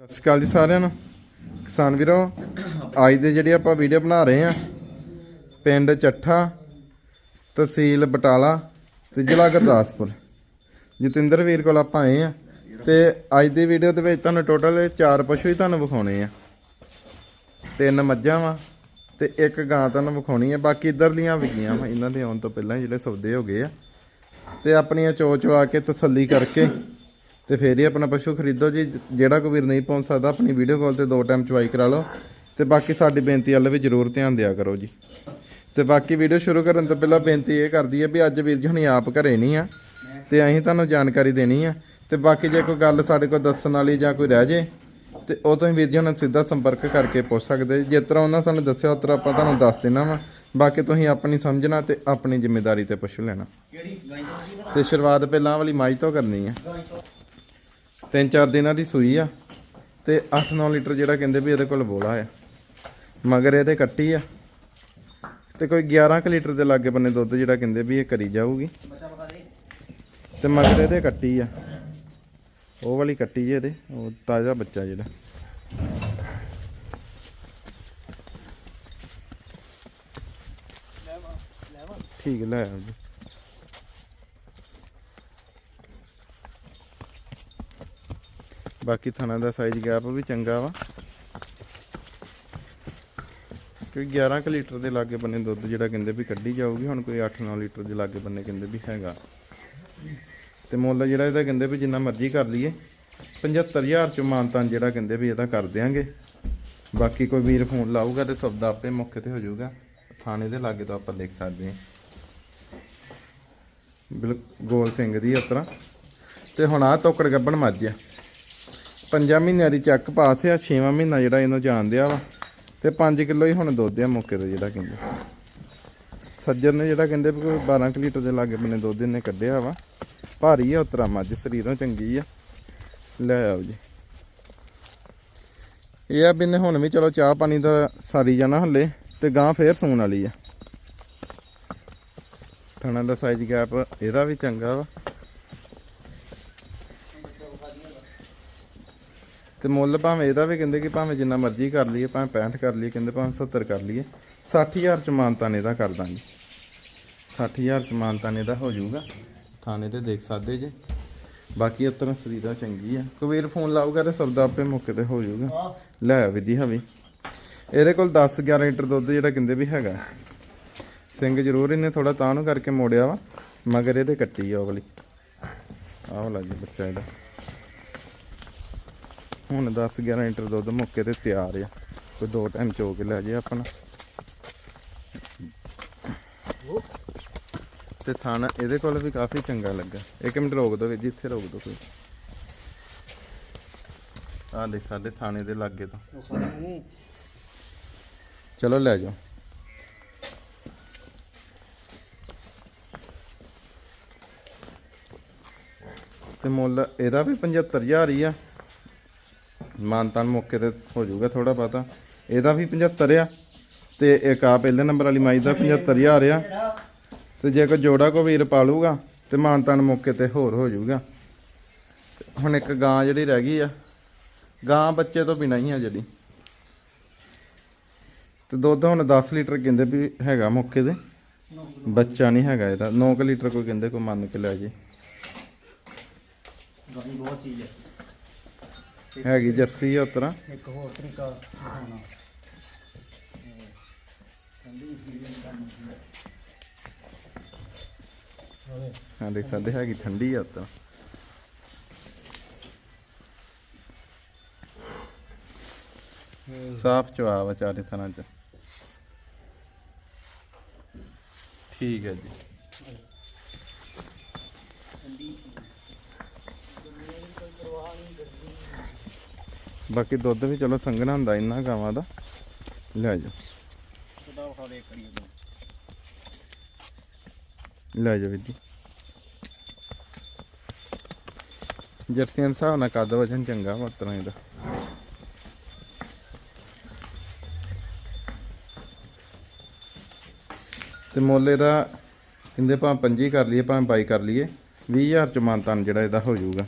ਸਤਿ ਸ਼੍ਰੀ ਅਕਾਲ ਜੀ ਸਾਰਿਆਂ ਨੂੰ। ਕਿਸਾਨ ਵੀਰੋ, ਅੱਜ ਦੇ ਜਿਹੜੀ ਆਪਾਂ ਵੀਡੀਓ ਬਣਾ ਰਹੇ ਆ ਪਿੰਡ ਚੱਠਾ, ਤਹਿਸੀਲ ਬਟਾਲਾ ਤੇ ਜ਼ਿਲ੍ਹਾ ਗੁਰਦਾਸਪੁਰ। ਜਤਿੰਦਰ ਵੀਰ ਕੋਲ ਆਪਾਂ ਆਏ ਆ ਤੇ ਅੱਜ ਦੀ ਵੀਡੀਓ ਦੇ ਵਿੱਚ ਤੁਹਾਨੂੰ ਟੋਟਲ ਚਾਰ ਪਸ਼ੂ ਹੀ ਤੁਹਾਨੂੰ ਵਿਖਾਉਣੇ ਆ। ਤਿੰਨ ਮੱਝਾਂ ਵਾ ਤੇ ਇੱਕ ਗਾਂ ਤੁਹਾਨੂੰ ਵਿਖਾਉਣੀ ਆ। ਬਾਕੀ ਇਧਰਲੀਆਂ ਵਿਕੀਆਂ ਵਾ। ਇਹਨਾਂ ਦੇ ਆਉਣ ਤੋਂ ਪਹਿਲਾਂ ਜਿਹੜੇ ਸੌਦੇ ਹੋ ਗਏ ਆ। ਤੇ ਆਪਣੀਆਂ ਚੋ ਚਵਾ ਕੇ ਤਸੱਲੀ ਕਰਕੇ ਤੇ ਫੇਰ ਹੀ ਆਪਣਾ ਪਸ਼ੂ ਖਰੀਦੋ ਜੀ। ਜਿਹੜਾ ਕੋਈ ਵੀਰ ਨਹੀਂ ਪਹੁੰਚ ਸਕਦਾ, ਆਪਣੀ ਵੀਡੀਓ ਕਾਲ ਤੇ ਦੋ ਟਾਈਮ ਚਵਾਈ ਕਰਾ ਲਓ। ਤੇ ਬਾਕੀ ਸਾਡੀ ਬੇਨਤੀ ਵੱਲ ਵੀ ਜ਼ਰੂਰ ਧਿਆਨ ਦਿਆ ਕਰੋ ਜੀ। ਤੇ ਬਾਕੀ ਵੀਡੀਓ ਸ਼ੁਰੂ ਕਰਨ ਤੋਂ ਪਹਿਲਾਂ ਬੇਨਤੀ ਇਹ ਕਰਦੀ ਹੈ ਵੀ ਅੱਜ ਵੀਰ ਜੀ ਹੁਣੀ ਆਪ ਘਰੇ ਨਹੀਂ ਆ, ਤੇ ਅਸੀਂ ਤੁਹਾਨੂੰ ਜਾਣਕਾਰੀ ਦੇਣੀ ਆ। ਤੇ ਬਾਕੀ ਜੇ ਕੋਈ ਗੱਲ ਸਾਡੇ ਕੋਲ ਦੱਸਣ ਵਾਲੀ ਜਾਂ ਕੋਈ ਰਹਿ ਜੇ, ਤੇ ਉਹ ਤੁਸੀਂ ਵੀਰ ਜੀ ਹੁਣਾਂ ਸਿੱਧਾ ਸੰਪਰਕ ਕਰਕੇ ਪੁੱਛ ਸਕਦੇ। ਜਿਸ ਤਰ੍ਹਾਂ ਉਹਨਾਂ ਸਾਨੂੰ ਦੱਸਿਆ, ਉਸ ਤਰ੍ਹਾਂ ਆਪਾਂ ਤੁਹਾਨੂੰ ਦੱਸ ਦੇਣਾ ਵਾ। ਬਾਕੀ ਤੁਸੀਂ ਆਪਣੀ ਸਮਝਣਾ ਤੇ ਆਪਣੀ ਜ਼ਿੰਮੇਵਾਰੀ ਤੇ ਪੁੱਛ ਲੈਣਾ। ਤੇ ਸ਼ੁਰੂਆਤ ਪਹਿਲਾਂ ਵਾਲੀ ਮਾਈ ਤੋਂ ਕਰਨੀ ਆ। ਤਿੰਨ ਚਾਰ ਦਿਨਾਂ ਦੀ ਸੂਈ ਆ ਤੇ 8-9 ਲੀਟਰ ਜਿਹੜਾ ਕਹਿੰਦੇ ਵੀ ਇਹਦੇ ਕੋਲ ਬੋਲਾ ਆ ਮਗਰ ਇਹਦੇ ਕੱਟੀ ਆ। ਤੇ ਕੋਈ 11 ਕੁ ਲੀਟਰ ਦੇ ਲਾਗੇ ਬੰਨੇ ਦੁੱਧ ਜਿਹੜਾ ਕਹਿੰਦੇ ਵੀ ਇਹ ਕਰੀ ਜਾਊਗੀ। ਤੇ ਮਗਰ ਇਹਦੇ ਕੱਟੀ ਆ। ਉਹ ਵਾਲੀ ਕੱਟੀ ਜੇ ਇਹਦੇ, ਉਹ ਤਾਜ਼ਾ ਬੱਚਾ ਜਿਹੜਾ। ਠੀਕ, ਲੈ ਆਓ ਬਾਕੀ ਥਣਾ ਦਾ ਸਾਈਜ਼ ਗੈਪ ਵੀ ਚੰਗਾ ਵਾ। ਕੋਈ 11 ਕੁ ਲੀਟਰ ਦੇ ਲਾਗੇ ਬੰਨੇ ਦੁੱਧ ਜਿਹੜਾ ਕਹਿੰਦੇ ਵੀ ਕੱਢੀ ਜਾਊਗੀ, ਹੁਣ ਕੋਈ 8-9 ਲੀਟਰ ਦੇ ਲਾਗੇ ਬੰਨੇ ਕਹਿੰਦੇ ਵੀ ਹੈਗਾ। ਤੇ ਮੁੱਲ ਜਿਹੜਾ ਇਹਦਾ ਕਹਿੰਦੇ ਵੀ ਜਿੰਨਾ ਮਰਜ਼ੀ ਕਰ ਲਈਏ 75000 ਚ ਮਾਨਤਾਨ ਜਿਹੜਾ ਕਹਿੰਦੇ ਵੀ ਇਹਦਾ ਕਰ ਦਿਆਂਗੇ। ਬਾਕੀ ਕੋਈ ਵੀਰ ਫੋਨ ਲਾਊਗਾ ਤੇ ਸੌਦਾ ਆਪੇ ਮੌਕੇ ਤੇ ਹੋ ਜਾਊਗਾ। ਥਾਣੇ ਦੇ ਲਾਗੇ ਤੋਂ ਆਪਾਂ ਦੇਖ ਸਕਦੇ ਹਾਂ। ਬਿਲਕੁਲ ਗੋਲ ਸਿੰਘ ਦੀ ਇਸ ਤਰ੍ਹਾਂ ਤੇ ਹੁਣ ਆ ਤੋਕੜ ਗੱਬਣ ਮੱਝ ਆ ਪੰਜਾਂ ਮਹੀਨਿਆਂ ਦੀ ਚੱਕ ਪਾਸ ਆ ਛੇਵਾਂ ਮਹੀਨਾ ਜਿਹੜਾ ਇਹਨੂੰ ਜਾਣਦਿਆ ਵਾ। ਤੇ 5 ਕਿਲੋ ਹੀ ਹੁਣ ਦੁੱਧ ਆ ਮੌਕੇ ਤੇ ਜਿਹੜਾ ਕਹਿੰਦੇ। ਸੱਜਣ ਨੇ ਜਿਹੜਾ ਕਹਿੰਦੇ ਵੀ ਕੋਈ 12 ਕੁ ਲੀਟਰ ਦੇ ਲਾਗੇ ਬੰਨੇ ਦੁੱਧ ਇਹਨੇ ਕੱਢਿਆ ਵਾ। ਭਾਰੀ ਆ, ਉਤਰਾ ਮੱਝ, ਸਰੀਰੋਂ ਚੰਗੀ ਆ। ਲੈ ਆਓ ਜੀ। ਇਹ ਆ ਬਿੰਨੇ ਹੁਣ ਵੀ ਚਲੋ ਚਾਹ ਪਾਣੀ ਦਾ ਸਾਰੀ ਜਾਣਾ ਹੱਲੇ, ਤੇ ਗਾਂ ਫੇਰ ਸੂਣ ਵਾਲੀ ਆ। ਥਣਾ ਦਾ ਸਾਈਜ਼ ਗੈਪ ਇਹਦਾ ਵੀ ਚੰਗਾ ਵਾ। ਤੇ ਮੁੱਲ ਭਾਵੇਂ ਇਹਦਾ ਵੀ ਕਹਿੰਦੇ ਕਿ ਭਾਵੇਂ ਜਿੰਨਾ ਮਰਜ਼ੀ ਕਰ ਲਈਏ, ਭਾਵੇਂ 65 ਕਰ ਲਈਏ, ਕਹਿੰਦੇ ਭਾਵੇਂ 70 ਕਰ ਲਈਏ 60000 ਚ ਮਾਨਤਾ ਮਾਨਤਾਨ ਇਹਦਾ ਕਰ ਦਾਂਗੇ। 60000 ਚ ਮਾਨਤਾਨ ਦਾ ਹੋ ਜਾਊਗਾ। ਥਾਣੇ ਤੇ ਦੇਖ ਸਕਦੇ ਜੇ। ਬਾਕੀ ਉਤਰ ਸਰੀਰਾ ਚੰਗੀ ਆ। ਕਬੀਰ ਫੋਨ ਲਾਊਗਾ ਤੇ ਸੌਦਾ ਆਪੇ ਮੌਕੇ ਤੇ ਹੋ ਜਾਊਗਾ। ਲੈ ਆ ਵਿਧੀ ਹਵੀ। ਇਹਦੇ ਕੋਲ 10 11 ਲੀਟਰ ਦੁੱਧ ਜਿਹੜਾ ਕਹਿੰਦੇ ਵੀ ਹੈਗਾ। ਸਿੰਘ ਜ਼ਰੂਰ ਇਹਨੇ ਥੋੜਾ ਤਾਂ ਨੂੰ ਕਰਕੇ ਮੋੜਿਆ ਵਾ, ਮਗਰ ਇਹਦੇ ਕੱਟੀ ਆ ਅਗਲੀ ਵਾਲੀ। ਆਹ ਵਾਲਾ ਜੀ ਬੱਚਾ ਇਹਦਾ। ਹੁਣ 10 11 ਲੀਟਰ ਦੁੱਧ ਮੁੱਕੇ ਤੇ ਤਿਆਰ ਆ। ਕੋਈ ਦੋ ਟਾਈਮ ਚੋ ਕੇ ਲੈ ਜੇ ਆਪਣਾ। ਤੇ ਥਾਣਾ ਇਹਦੇ ਕੋਲ ਵੀ ਕਾਫੀ ਚੰਗਾ ਲੱਗਾ। ਇੱਕ ਮਿੰਟ ਰੋਕ ਦੋ ਜੀ, ਇੱਥੇ ਰੋਕ ਦੋ ਕੋਈ। ਆਹ ਦੇਖ, ਸਾਡੇ ਥਾਣੇ ਦੇ ਲਾਗੇ ਤੋਂ। ਚਲੋ ਲੈ ਜਾਓ। ਤੇ ਮੁੱਲ ਇਹਦਾ ਵੀ 75000 ਹੀ ਆ। ਮਾਨਤਾਨ ਮੌਕੇ ਤੇ ਹੋ ਜਾਊਗਾ ਥੋੜਾ ਪਤਾ ਇਹਦਾ ਵੀ 75 ਆ ਤੇ ਇੱਕ ਆ ਪਹਿਲੇ ਨੰਬਰ ਵਾਲੀ ਮਾਈ ਦਾ 75000 ਆ। ਤੇ ਜੇ ਕੋਈ ਜੋੜਾ ਕੋ ਵੀਰ ਪਾਲੂਗਾ ਤੇ ਮਾਨਤਾਨ ਮੌਕੇ ਤੇ ਹੋਰ ਹੋ ਜਾਊਗਾ। ਹੁਣ ਇੱਕ ਗਾਂ ਜਿਹੜੀ ਰਹਿ ਗਈ ਆ। ਗਾਂ ਬੱਚੇ ਤੋਂ ਬਿਨਾਂ ਹੀ ਆ ਜਿਹੜੀ। ਤੇ ਦੁੱਧ ਹੁਣ 10 ਲੀਟਰ ਕਹਿੰਦੇ ਵੀ ਹੈਗਾ ਮੌਕੇ ਤੇ। ਬੱਚਾ ਨਹੀਂ ਹੈਗਾ ਇਹਦਾ। 9 ਲੀਟਰ ਕੋਈ ਕਹਿੰਦੇ ਕੋਈ ਮੰਨ ਕੇ ਲੈ ਜੇ। ਬਹੁਤ ਚੀਜ਼ ਹੈ ਹੈਗੀ ਜਰਸੀ ਆ ਉਤਰਾ। ਇੱਕ ਹੋਰ ਤਰੀਕਾ ਦਿਖਾਉਣਾ। ਠੰਡੀ ਫੀਲਿੰਗ ਕਰਨੀ ਹੋਵੇ ਹਾਂ ਦੇਖ ਸਕਦੇ ਹੈਗੀ ਠੰਡੀ ਆ ਉਤਰਾ। ਸਾਫ਼ ਚਵਾ ਵਾ ਚਾਰੇ ਥਾਂ ਚ। ਠੀਕ ਹੈ ਜੀ। ਬਾਕੀ ਦੁੱਧ ਵੀ ਚਲੋ ਸੰਘਣਾ ਹੁੰਦਾ ਇਹਨਾਂ ਗਾਵਾਂ ਦਾ। ਲੈ ਜਾਓ। ਸਦਾ ਵਿਖਾ ਦੇ ਕਰੀਏ ਲੈ ਜਾਓ ਵੀਰ ਜੀ। ਜਰਸੀਆਂ ਦੇ ਹਿਸਾਬ ਨਾਲ ਕੱਦ ਵਜਨ ਚੰਗਾ ਵਰਤਣਾ ਇਹਦਾ। ਤੇ ਮੁੱਲ ਇਹਦਾ ਕਹਿੰਦੇ ਭਾਵੇਂ 25 ਕਰ ਲਈਏ, ਭਾਵੇਂ ਬਾਈ ਕਰ ਲਈਏ 20000 ਚ ਮਾਨਤਾਨ ਜਿਹੜਾ ਇਹਦਾ ਹੋ ਜਾਊਗਾ।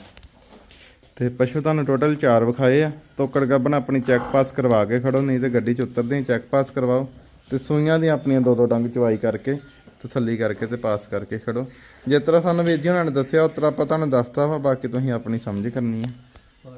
ਤੇ ਪਸ਼ੂ ਤੁਹਾਨੂੰ ਟੋਟਲ 4 ਵਿਖਾਏ ਆ। ਤੋਕੜ ਗੱਬਨ ਆਪਣੀ ਚੈੱਕ ਪਾਸ ਕਰਵਾ ਕੇ ਖੜੋ, ਨਹੀਂ ਤੇ ਗੱਡੀ 'ਚ ਉਤਰਦੇ ਹੀ ਚੈੱਕ ਪਾਸ ਕਰਵਾਓ। ਤੇ ਸੂਈਆਂ ਦੀਆਂ ਆਪਣੀਆਂ ਦੋ ਦੋ ਡੰਗ ਚਵਾਈ ਕਰਕੇ ਤਸੱਲੀ ਕਰਕੇ ਤੇ ਪਾਸ ਕਰਕੇ ਖੜੋ। ਜਿਸ ਤਰ੍ਹਾਂ ਸਾਨੂੰ ਵੀਰ ਜੀ ਉਹਨਾਂ ਨੇ ਦੱਸਿਆ, ਉਸ ਤਰ੍ਹਾਂ ਆਪਾਂ ਤੁਹਾਨੂੰ ਦੱਸਤਾ ਵਾ, ਬਾਕੀ ਤੁਸੀਂ ਆਪਣੀ ਸਮਝ ਕਰਨੀ ਹੈ